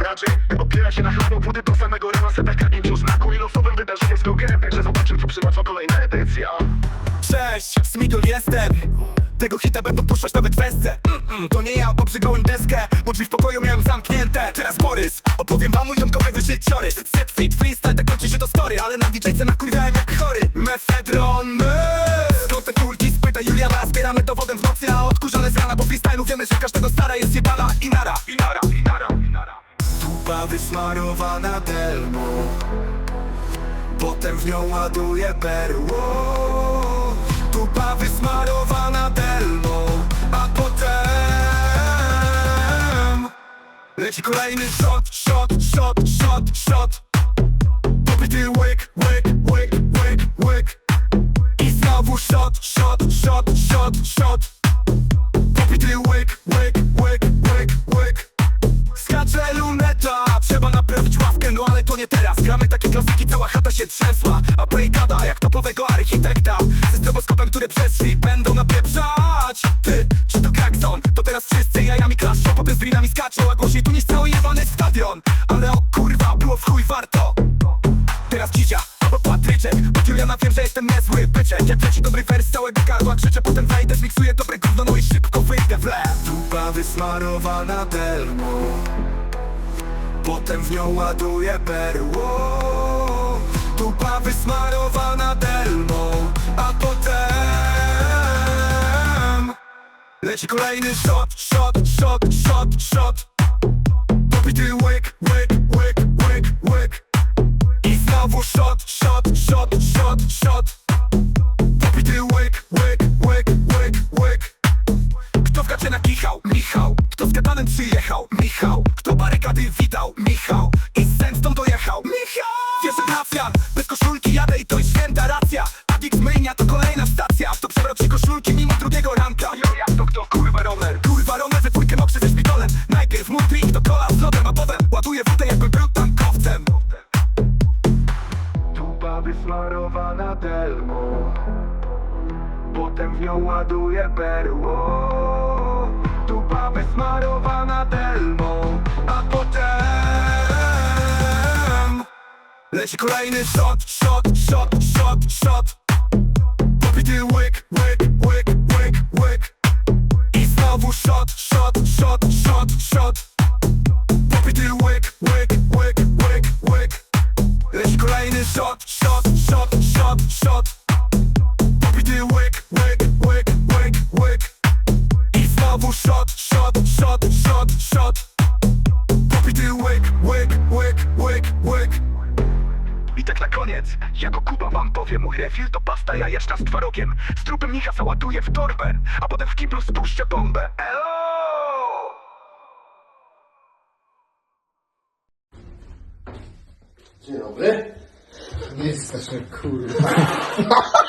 Raczej opiera się na chlebą wody do samego rana Setek karmił znaku i losowym wydarzeniem z gogiem Także zobaczymy co przyłącza kolejna edycja. Cześć, Smigol jestem. Tego hita będą puszczać nawet wesce. Mm-mm, To nie ja, bo przygołem deskę Bo drzwi w pokoju miałem zamknięte. Teraz Borys, opowiem wam mój ziomkowy życiorys Set fit, freestyle, tak kończy się to story Ale na DJ-ce nakurwiałem jak chory. Mefedron, Skąd te kulki, spyta Juliana Zbieramy dowodem w nocy, a odkurzone z rana Bo freestylu wiemy, że każdego stara jest jebana I nara, i nara, i nara, i nara Tuba wysmarowana delmo Potem w nią ładuję perło. Tuba wysmarowana delmo A potem Leci kolejny shot, shot, shot, shot, shot. Popity łyk, łyk, łyk, łyk, łyk. I znowu shot, shot, shot, shot, shot. Łyk, łyk, łyk, łyk nie teraz. Gramy takie klasyki, cała chata się trzęsła. A brigada jak topowego architekta. Ze stroboskopem, które przeszli, będą napieprzać. Ty, czy to Kraxon? To teraz wszyscy jajami klaszczą Potem z drinami skaczą, a głośniej tu niż cały jebany stadion. Ale o kurwa, było w chuj warto. Teraz Dzidzia, albo Patryczek Bo Juliana wiem, że jestem niezły byczek. Jak leci dobry wers całego gardła Krzyczę, potem wejdę, zmiksuję dobre gówno No i szybko wyjdę w lew. Tuba wysmarowana delmo Potem w nią ładuję perło. Tuba wysmarowana delmo A potem Leci kolejny shot, shot, shot, shot, shot. Popity łyk, łyk, łyk, łyk, łyk. I znowu shot, shot, shot, shot, shot. Popity łyk, łyk, łyk, łyk, łyk. Kto w gacie nakichał? Michał. Kto z gadanem przyjechał? Michał Barykady widał? Michał I z zemstą dojechał? Michał Wierzę trafian, bez koszulki jadę i to jest święta racja Adik myjnia to kolejna stacja To przewrot ci koszulki mimo drugiego ranka Jo, jak to kto? Kurwa romer Kurwa romer, we dwójkę mokrzy ze szpitolem Najpierw mój trik to kola z lodem A potem ładuję wódę jakby był tankowcem Tuba wysmarowana delmo Potem w nią ładuję perło Tuba wysmarowana delmo Leci kolejny shot, shot, shot, shot, shot Popity łyk, łyk, łyk, łyk, łyk I znowu shot, shot, shot, shot, shot Popity łyk, łyk, łyk, łyk, łyk Leci kolejny shot, shot, shot, shot, shot Popity łyk, łyk, łyk, łyk, łyk I znowu shot, shot, shot, shot, shot tak na koniec, jako Kuba wam powiem Mój refil to pasta jajeczna z twarogiem Z trupem Micha załaduję w torbę A potem w kiblu spuszczę bombę Elo! Dzień dobry. Nie jesteśmy kurwa.